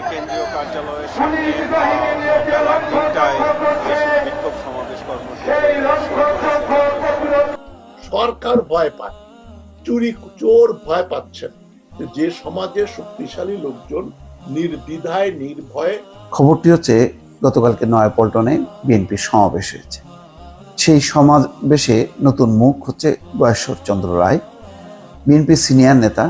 দলের কেন্দ্রীয় কার্যালয়ের সামনে বেলা তিনটায় বিক্ষোভ সমাবেশ কর্মসূচি সরকার ভয় পায়। চুরি চোর ভয় পাচ্ছেন। যে সমাজে শক্তিশালী লোকজন নির্দ্বিধায় নির্ভয়ে খবরটি হচ্ছে গতকালকে নয়াপল্টনে বিএনপির সমাবেশ হয়েছে। সেই সমাবেশে নতুন মুখ হচ্ছে গয়েশ্বর চন্দ্র রায়। বিএনপির সিনিয়র নেতা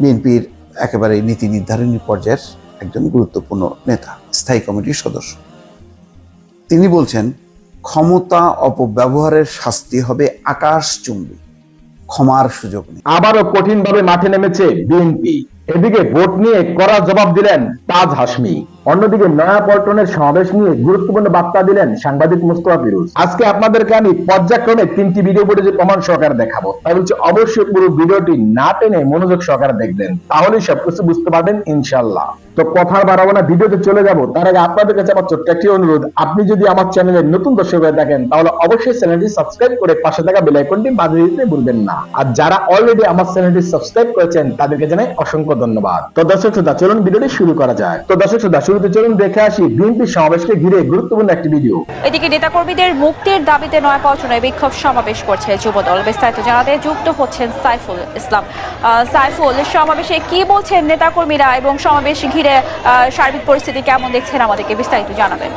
বিএনপির একেবারে নীতি নির্ধারণী পর্যায়ের একজন গুরুত্বপূর্ণ নেতা, স্থায়ী কমিটির সদস্য। তিনি বলছেন, ক্ষমতা অপব্যবহারের শাস্তি হবে আকাশ চুম্বি ক্ষমার সুযোগ নেই। আবারও কঠিনভাবে মাঠে নেমেছে বিএনপি। এদিকে ভোট নিয়ে কড়া জবাব দিলেন তাজ হাসমি অন্যদিকে নয়াপল্টনের সমাবেশ নিয়ে গুরুত্বপূর্ণ বার্তা দিলেন সাংবাদিক মুস্তফা ফিরোজ আজকে আপনাদেরকে আমি পর্যায়ক্রমে তিনটি ভিডিও ফুটেজে প্রমাণ সহকারে দেখাবো। তাই বলছি, অবশ্যই পুরো ভিডিওটি না টেনে মনোযোগ সহকারে দেখবেন। তাহলেই সবকিছু বুঝতে পারবেন ইনশাল্লাহ তো কথার বাড়াবো না ভিডিওতে চলে যাব। তার আগে আপনাদের কাছে আমার ছোট্ট একটি অনুরোধ, আপনি যদি আমার চ্যানেলের নতুন দর্শক হয়ে থাকেন, তাহলে অবশ্যই চ্যানেলটি সাবস্ক্রাইব করে পাশে থাকা বেল আইকনটি বাজিয়ে দিতে ভুলবেন না। আর যারা অলরেডি আমার চ্যানেলটি সাবস্ক্রাইব করেছেন, তাদেরকে জানাই অসংখ্য ধন্যবাদ। তো দর্শক শ্রোতা চলুন ভিডিওটি শুরু করা যায় তো দর্শক শ্রোতা শুরুতে চলুন দেখে আসি বিএনপি সমাবেশকে ঘিরে গুরুত্বপূর্ণ একটি ভিডিও। এদিকে নেতাকর্মীদের মুক্তির দাবিতে নয়াপল্টনে বিক্ষোভ সমাবেশ করছে যুবদল। বিস্তারিত জানাতে যুক্ত হচ্ছেন সাইফুল ইসলাম। সাইফুল সমাবেশে কি বলছেন নেতাকর্মীরা এবং সমাবেশ ঘিরে সার্বিক পরিস্থিতি কেমন দেখছেন আমাদেরকে বিস্তারিত জানাবেন।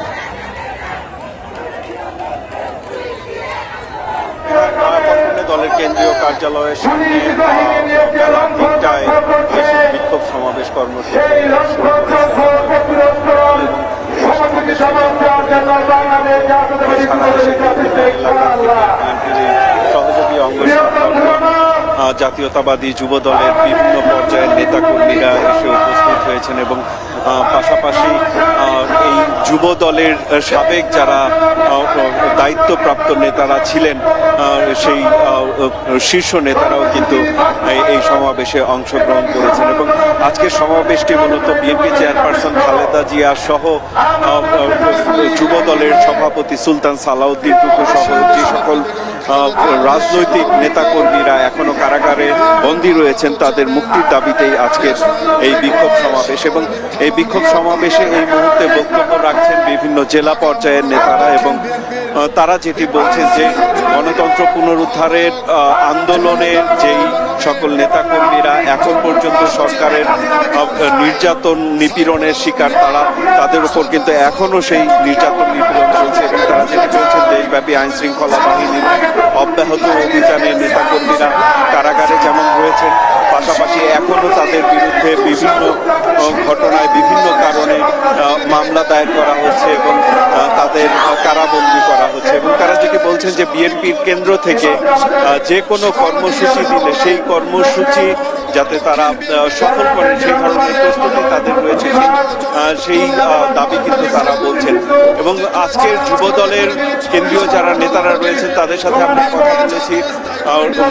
দলের কেন্দ্রীয় কার্যালয়ের সামনে তিনটায় বিক্ষোভ সমাবেশ কর্মসূচি সহযোগী অঙ্গ জাতীয়তাবাদী যুব দলের বিভিন্ন পর্যায়ের নেতাকর্মীরা এসে উপস্থিত হয়েছেন এবং পাশাপাশি এই যুব দলের সাবেক যারা দায়িত্বপ্রাপ্ত নেতারা ছিলেন সেই শীর্ষ নেতারাও কিন্তু এই- সমাবেশে অংশগ্রহণ করেছেন এবং আজকের সমাবেশটি মূলত বিএনপি চেয়ারপারসন খালেদা জিয়া সহ যুব দলের সভাপতি সুলতান সালাউদ্দিন টুকু সহ যে সকল রাজনৈতিক নেতাকর্মীরা এখনও কারাগারে বন্দী রয়েছেন। তাদের মুক্তির দাবিতেই আজকের এই বিক্ষোভ সমাবেশ এবং এই বিক্ষোভ সমাবেশে এই মুহূর্তে বক্তব্য রাখছেন বিভিন্ন জেলা পর্যায়ের নেতারা এবং তারা যেটি বলছেন যে গণতন্ত্র পুনরুদ্ধারের আহ, আন্দোলনে যেই সকল নেতাকর্মীরা এখন পর্যন্ত সরকারের নির্যাতন নিপীড়নের শিকার তারা তাদের উপর কিন্তু এখনও সেই নির্যাতন নিপীড়ন চলছে এবং তারা যেটি বলছেন দেশব্যাপী আইন শৃঙ্খলা বাহিনীর অব্যাহত অভিযানে নেতাকর্মীরা কারাগারে যেমন রয়েছেন পাশাপাশি এখনও তাদের বিরুদ্ধে বিভিন্ন ঘটনায় বিভিন্ন কারণে মামলা দায়ের করা হচ্ছে এবং তাদের কারাবন্দি করা হচ্ছে। এবং তারা যেটি বলছেন যে বিএনপির কেন্দ্র থেকে যে কোনো কর্মসূচি দিলে সেই কর্মসূচি যাতে তারা সফল করেন সেই ধরনের প্রস্তুতি তাদের রয়েছে। সেই, দাবি তারা বলছেন। এবং আজকের যুব দলের কেন্দ্রীয় যারা নেতারা রয়েছেন, তাদের সাথে আমরা কথা বলেছি।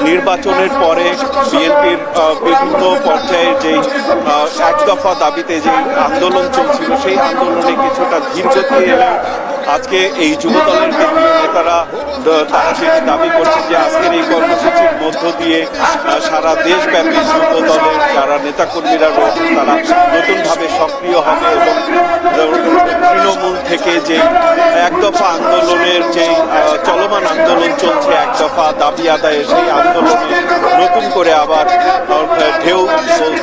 নির্বাচনের পরে বিএনপির বিভিন্ন পর্যায়ে যেই এক দফা দাবিতে যে আন্দোলন চলছিল, সেই আন্দোলনে কিছুটা ধীর গতি এলেও আজকে এই যুব দলের নেতারা তারা যেটি দাবি করছেন যে আজকের এই কর্মসূচির মধ্য দিয়ে সারা দেশব্যাপী যুব দলের যারা নেতাকর্মীরা রয়েছেন, তারা নতুনভাবে সক্রিয় হবে এবং তৃণমূল থেকে যে এক দফা আন্দোলনের যে চলমান আন্দোলন চলছে, এক দফা দাবি আদায়ের সেই আন্দোলনে নতুন করে আবার ঢেউ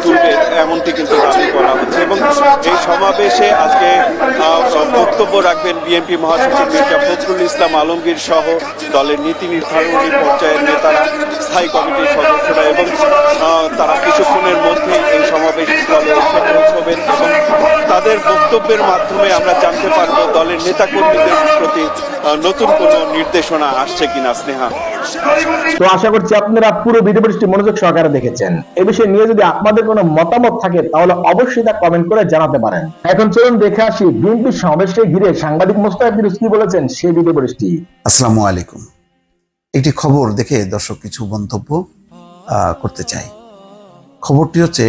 তুলবে এমনটি কিন্তু দাবি করা হচ্ছে। এবং এই সমাবেশে আজকে বক্তব্য রাখবেন বিএনপি মহাসচিব মির্জা ফখরুল ইসলাম আলমগীর সহ দলের নীতি নির্ধারণী পর্যায়ের নেতারা, স্থায়ী কমিটির সদস্যরা এবং তারা কিছুক্ষণের মধ্যেই এই সমাবেশ স্থলে এসে পৌঁছবেন এবং তাদের বক্তব্যের মাধ্যমে আমরা জানতে পারব দলের নেতাকর্মীদের প্রতি নতুন কোনো নির্দেশনা আসছে কিনা স্নেহা? তো আশা করছি আপনারা পুরো ভিডিওটি মনোযোগ সহকারে দেখেছেন। এ বিষয়ে নিয়ে যদি আপনাদের কোনো মতামত থাকে তাহলে অবশ্যই তা কমেন্ট করে জানাতে পারেন। এখন চলুন দেখে আসি বিএনপি সমাবেশকে ঘিরে সাংবাদিক মোস্তাক ফিরোজ কি বলেছেন সেই ভিডিও পরিস্থিতি আসসালামু আলাইকুম। একটি খবর দেখে দর্শক কিছু মন্তব্য আহ, করতে চাই। খবরটি হচ্ছে,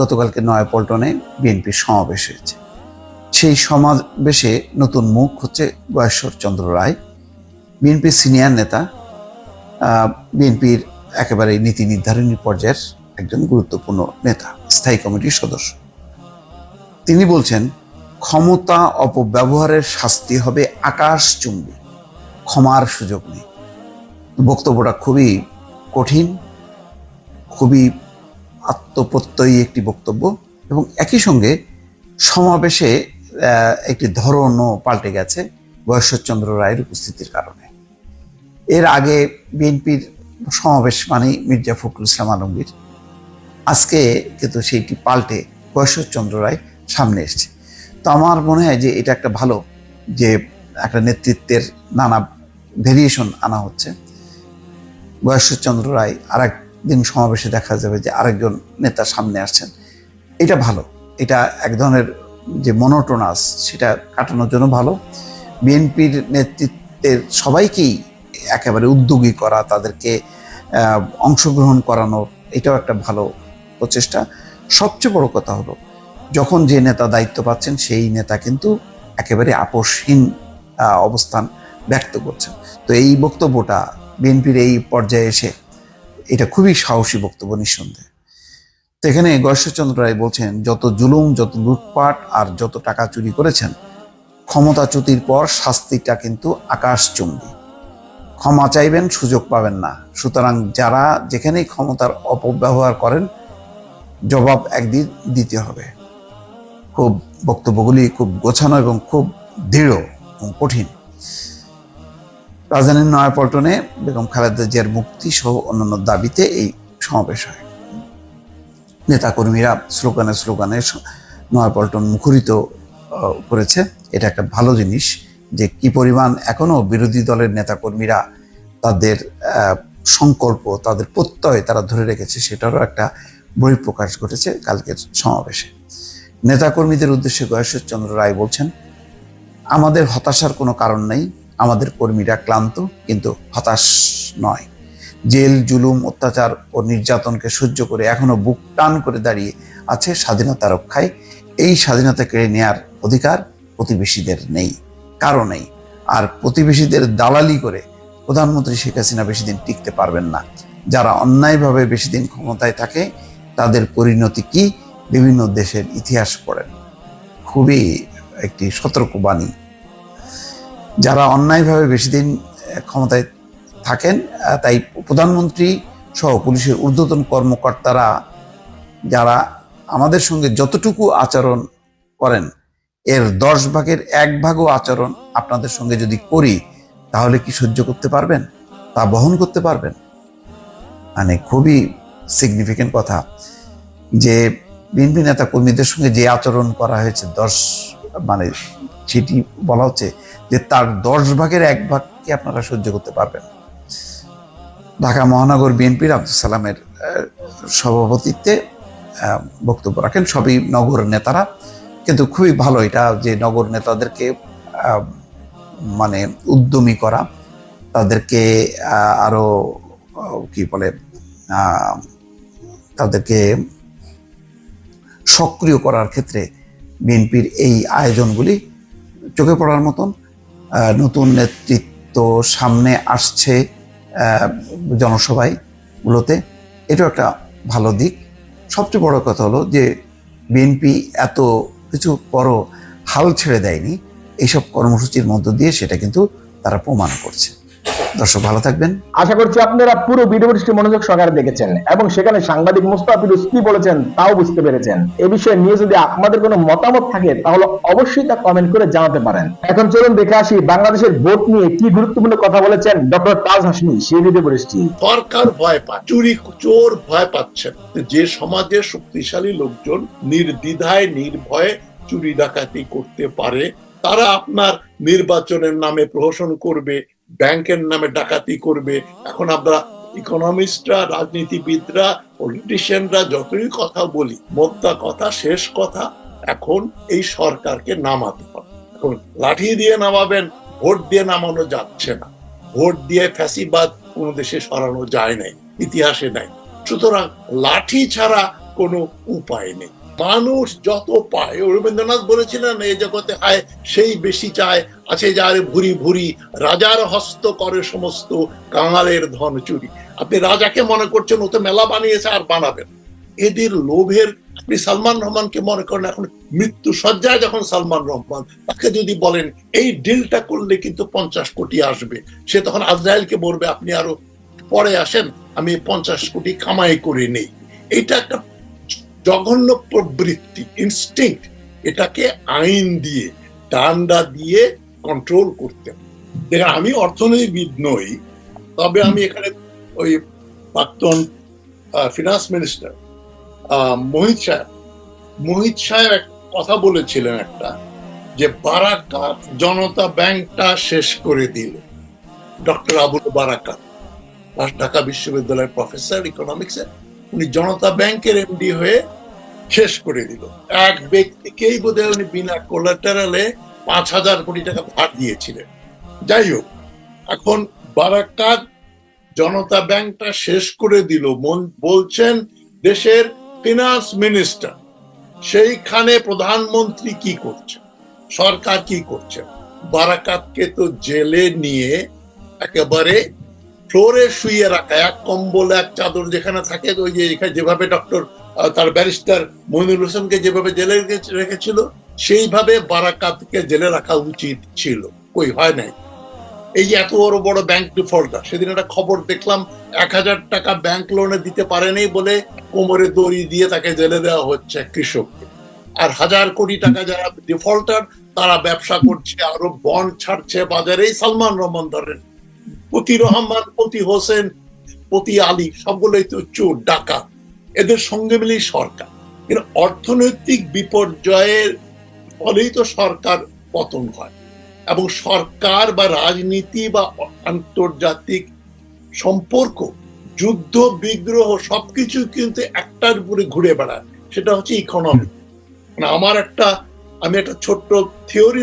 গতকালকে নয়াপল্টনে বিএনপির সমাবেশ হয়েছে। সেই সমাবেশে নতুন মুখ হচ্ছে গয়েশ্বর চন্দ্র রায় বিএনপির সিনিয়র নেতা বিএনপির একেবারে নীতি নির্ধারণী পর্যায়ের একজন গুরুত্বপূর্ণ নেতা, স্থায়ী কমিটির সদস্য। তিনি বলছেন, ক্ষমতা অপব্যবহারের শাস্তি হবে আকাশ চুম্বি ক্ষমার সুযোগ নেই। বক্তব্যটা খুবই কঠিন, খুবই আত্মপ্রত্যয়ী একটি বক্তব্য এবং একই সঙ্গে সমাবেশে একটি ধরনও পাল্টে গেছে বয়শ্বরচন্দ্র রায়ের উপস্থিতির কারণে। এর আগে বিএনপির সমাবেশ মানেই মির্জা ফখরুল ইসলাম আলমগীর। আজকে কিন্তু সেইটি পাল্টে বয়শ্বরচন্দ্র রায় সামনে এসছে। তো আমার মনে হয় যে এটা একটা ভালো যে একটা নেতৃত্বের নানা ভেরিয়েশন আনা হচ্ছে। বয়শ্বরচন্দ্র রায় আরেক দিন সমাবেশে দেখা যাবে যে আরেকজন নেতা সামনে আসছেন। এটা ভালো। এটা এক ধরনের যে মনোটোনাস, সেটা কাটানোর জন্য ভালো। বিএনপির নেতৃত্বের সবাইকেই একেবারে উদ্যোগী করা, তাদেরকে অংশগ্রহণ করানোর এটাও একটা ভালো প্রচেষ্টা। সবচেয়ে বড় কথা হলো, যখন যে নেতা দায়িত্ব পাচ্ছেন, সেই নেতা কিন্তু একেবারে আপোষহীন অবস্থান ব্যক্ত করছেন। তো এই বক্তব্যটা বিএনপির এই পর্যায়ে এসে এটা খুবই সাহসী বক্তব্য নিঃসন্দেহে। তো এখানে গয়েশ্বরচন্দ্র রায় বলছেন, যত জুলুম, যত লুটপাট আর যত টাকা চুরি করেছেন ক্ষমতাচ্যুতির পর শাস্তিটা কিন্তু আকাশ আকাশচুম্বী। ক্ষমা চাইবেন, সুযোগ পাবেন না। সুতরাং যারা যেখানেই ক্ষমতার অপব্যবহার করেন, জবাব একদিন দিতে হবে। খুব বক্তব্যগুলি খুব গোছানো এবং খুব দৃঢ় এবং কঠিন। রাজধানীর নয়াপল্টনে বেগম খালেদা জিয়ার মুক্তি সহ অন্যান্য দাবিতে এই সমাবেশ হয়। নেতাকর্মীরা স্লোগানে স্লোগানে নয়াপল্টন মুখরিত করেছে। এটা একটা ভালো জিনিস যে কি পরিমাণ এখনও বিরোধী দলের নেতাকর্মীরা তাদের সংকল্প, তাদের প্রত্যয় তারা ধরে রেখেছে, সেটারও একটা বহিঃপ্রকাশ ঘটেছে কালকের সমাবেশে। নেতাকর্মীদের উদ্দেশ্যে গয়েশ্বরচন্দ্র রায় বলছেন, আমাদের হতাশার কোনো কারণ নেই। আমাদের কর্মীরা ক্লান্ত কিন্তু হতাশ নয়। জেল, জুলুম, অত্যাচার ও নির্যাতনকে সহ্য করে এখনও বুক টান করে দাঁড়িয়ে আছে স্বাধীনতা রক্ষায়। এই স্বাধীনতা কেড়ে নেয়ার অধিকার প্রতিবেশীদের নেই, কারও নেই। আর প্রতিবেশীদের দালালি করে প্রধানমন্ত্রী শেখ হাসিনা বেশি দিন টিকতে পারবেন না। যারা অন্যায়ভাবে বেশি দিন ক্ষমতায় থাকে, তাদের পরিণতি কি? বিভিন্ন দেশের ইতিহাস পড়েন। খুবই একটি সতর্কবাণী যারা অন্যায়ভাবে বেশি দিন ক্ষমতায় থাকেন তাই প্রধানমন্ত্রী সহ পুলিশের ঊর্ধ্বতন কর্মকর্তারা যারা আমাদের সঙ্গে যতটুকু আচরণ করেন, এর দশ ভাগের এক ভাগও আচরণ আপনাদের সঙ্গে যদি করি, তাহলে কি সহ্য করতে পারবেন? তা বহন করতে পারবেন? মানে খুবই সিগনিফিকেন্ট কথা যে বিএনপি নেতা কর্মীদের সঙ্গে যে আচরণ করা হয়েছে, দশ মানে সেটি বলা হচ্ছে যে তার দশ ভাগের এক ভাগ কি আপনারা সহ্য করতে পারবেন। ঢাকা মহানগর বিএনপির আব্দুল সালামের সভাপতিত্বে বক্তব্য রাখেন। সবই নগর নেতারা। কিন্তু খুবই ভালো এটা যে নগর নেতাদেরকে মানে উদ্যমী করা তাদেরকে আহ, আরও কি বলে তাদেরকে সক্রিয় করার ক্ষেত্রে বিএনপির এই আয়োজনগুলি চোখে পড়ার মতন। নতুন নেতৃত্ব সামনে আসছে জনসভায়গুলোতে এটা একটা ভালো দিক। সবচেয়ে বড় কথা হলো যে বিএনপি এত কিছু পরও হাল ছেড়ে দেয়নি। এইসব কর্মসূচির মধ্য দিয়ে সেটা কিন্তু তারা প্রমাণ করছে। দর্শক ভালো থাকবেন। আশা করছি আপনারা পুরো ভিডিওটি মনোযোগ সহকারে দেখেছেন এবং সেখানে সাংবাদিক মুস্তাফিরুজ কি বলেছেন তাও বুঝতে পেরেছেন। এ বিষয়ে নিয়ে যদি আপনাদের কোনো মতামত থাকে তাহলে অবশ্যই তা কমেন্ট করে জানাতে পারেন। এখন চলুন দেখে আসি বাংলাদেশের ভোট নিয়ে কি গুরুত্বপূর্ণ কথা বলেছেন ডক্টর তাজ হাসমি সেই ভিডিও বলেছি সরকার ভয় পায় চুরি চোর ভয় পাচ্ছেন। যে সমাজে শক্তিশালী লোকজন নির্দ্বিধায় নির্ভয়ে চুরি ডাকাতি করতে পারে তারা আপনার নির্বাচনের নামে প্রহসন করবে ব্যাংকের নামে ডাকাতি করবে। এখন আমরা ইকোনমিস্টরা, রাজনীতিবিদরা, পলিটিশিয়ানরা যতই কথা বলি মোদ্দা কথা, শেষ কথা, এখন এই সরকারকে নামাতে হবে। এখন লাঠি দিয়ে নামাবেন, ভোট দিয়ে নামানো যাচ্ছে না। ভোট দিয়ে ফ্যাসিবাদ কোন দেশে সরানো যায় নাই, ইতিহাসে নাই। সুতরাং লাঠি ছাড়া কোনো উপায় নেই। মানুষ যত পায়, রবীন্দ্রনাথ বলেছিলেন এই জগতে আয়, সেই বেশি চায়, আছে যার ভুরি ভুরি, রাজার হস্ত করে সমস্ত কাঙালের ধন চুরি। আপনি রাজাকে মনে করছেন, ও তো মেলা বানিয়েছে, আর বানাবেন। এদের লোভের, আপনি সালমান রহমানকে মনে করেন, এখন মৃত্যু সজ্জায় যখন সালমান রহমান, তাকে যদি বলেন, এই ডিলটা করলে কিন্তু পঞ্চাশ কোটি আসবে। সে তখন আজরায়েলকে বলবে, আপনি আরও পরে আসেন, আমি পঞ্চাশ কোটি কামাই করে নেই। এটা একটা জঘন্য প্রবৃত্তি ইনস্টিংক্ট এটাকে আইন দিয়ে, ডান্ডা দিয়ে কন্ট্রোল করতে। দেখেন, আমি অর্থনীতিবিদ নই, তবে আমি এখানে ওই প্রাক্তন ফিনান্স মিনিস্টার মোহিত সাহেব মোহিত সাহেব কথা বলেছিলেন একটা, যে বারাকাত জনতা ব্যাংকটা শেষ করে দিল। ডক্টর আবুল বারাকাত ঢাকা বিশ্ববিদ্যালয়ের প্রফেসর ইকোনমিক্সের উনি জনতা ব্যাংকের এমডি হয়ে শেষ করে দিল। এক ব্যক্তিকেই বোধহয় উনি বিনা কোলাটারালে পাঁচ হাজার কোটি টাকা ধার দিয়েছিলেন। যাই হোক, এখন বারাকাত জনতা ব্যাংকটা শেষ করে দিল বলছেন দেশের ফিনান্স মিনিস্টার সেইখানে প্রধানমন্ত্রী কি করছে সরকার কি করছে বারাকাতকে তো জেলে নিয়ে একেবারে ফ্লোরে শুয়ে রাখা, এক কম্বল, এক চাদর যেখানে থাকে, ওই যে যেভাবে ডক্টর তার ব্যারিস্টার মইনুল হোসেনকে যেভাবে জেলে রেখে- রেখেছিল, সেইভাবে বারাকাতকে জেলে রাখা উচিত ছিল। কই, হয় নাই? এই যে এত বড় বড় ব্যাংক ডিফল্টার সেদিন একটা খবর দেখলাম, এক হাজার টাকা ব্যাংক লোনে দিতে পারেনি বলে কোমরে দড়ি দিয়ে তাকে জেলে দেওয়া হচ্ছে কৃষককে। আর হাজার কোটি টাকা যারা ডিফল্টার তারা ব্যবসা করছে, আরও বন্ড ছাড়ছে বাজারে সালমান রহমান ধরেন। প্রতি রহমান, প্রতি হোসেন, প্রতি আলী, সবগুলোই তো চোর ডাকা এদের সঙ্গে মিলেই সরকার। কিন্তু অর্থনৈতিক বিপর্যয়ের ফলেই তো সরকার পতন হয়। এবং সরকার বা রাজনীতি বা আন্তর্জাতিক সম্পর্ক, যুদ্ধ, বিগ্রহ, সবকিছু কিন্তু একটার উপরে ঘুরে বেড়ায়। সেটা হচ্ছে ইকোনমি মানে আমার একটা, আমি একটা ছোট্ট থিওরি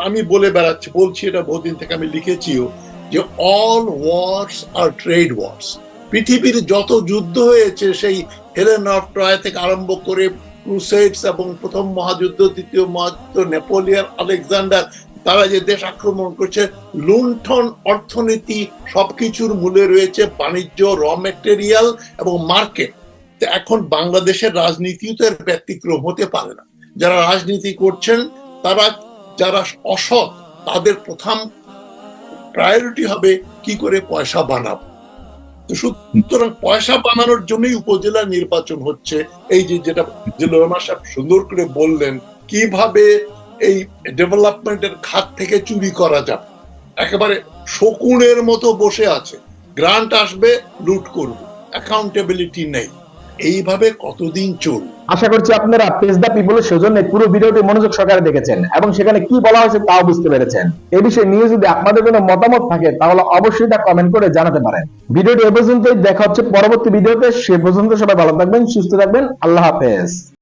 আমি বলে বেড়াচ্ছি, বলছি এটা বহুদিন থেকে আমি লিখেছিও। যে all wars are trade wars পৃথিবীর যত যুদ্ধ হয়েছে, সেই হেলেন অফ ট্রয় থেকে আরম্ভ করে ক্রুসেডস এবং প্রথম মহাযুদ্ধ, দ্বিতীয় মহাযুদ্ধ নেপোলিয়ন আলেকজান্ডার তারা যে দেশ আক্রমণ করছে, লুণ্ঠন অর্থনীতি সবকিছুর মূলে রয়েছে বাণিজ্য র মেটেরিয়াল এবং মার্কেট এখন বাংলাদেশের রাজনীতিও তো এর ব্যতিক্রম হতে পারে না। যারা রাজনীতি করছেন, তারা, যারা অসৎ, তাদের প্রথম প্রায়োরিটি হবে কি করে পয়সা বানাবো? সুতরাং পয়সা বানানোর জন্যই উপজেলা নির্বাচন হচ্ছে। এই যে যেটা জেলা সাহেব সুন্দর করে বললেন, কীভাবে এই ডেভেলপমেন্টের খাত থেকে চুরি করা যাবে? একেবারে শকুনের মতো বসে আছে। গ্রান্ট আসবে লুট করব। অ্যাকাউন্টেবিলিটি নেই। এইভাবে কতদিন চলবে? আশা করছি আপনারা পেজ দা পিপলের সৌজন্যে পুরো ভিডিওটি মনোযোগ সহকারে দেখেছেন এবং সেখানে কি বলা হয়েছে তাও বুঝতে পেরেছেন। এই বিষয়ে নিয়ে যদি আপনাদের কোনো মতামত থাকে, তাহলে অবশ্যই তা কমেন্ট করে জানাতে পারেন। ভিডিওটি এ পর্যন্তই, দেখা হচ্ছে পরবর্তী ভিডিওতে। সে পর্যন্ত সবাই ভালো থাকবেন, সুস্থ থাকবেন। আল্লাহ হাফেজ।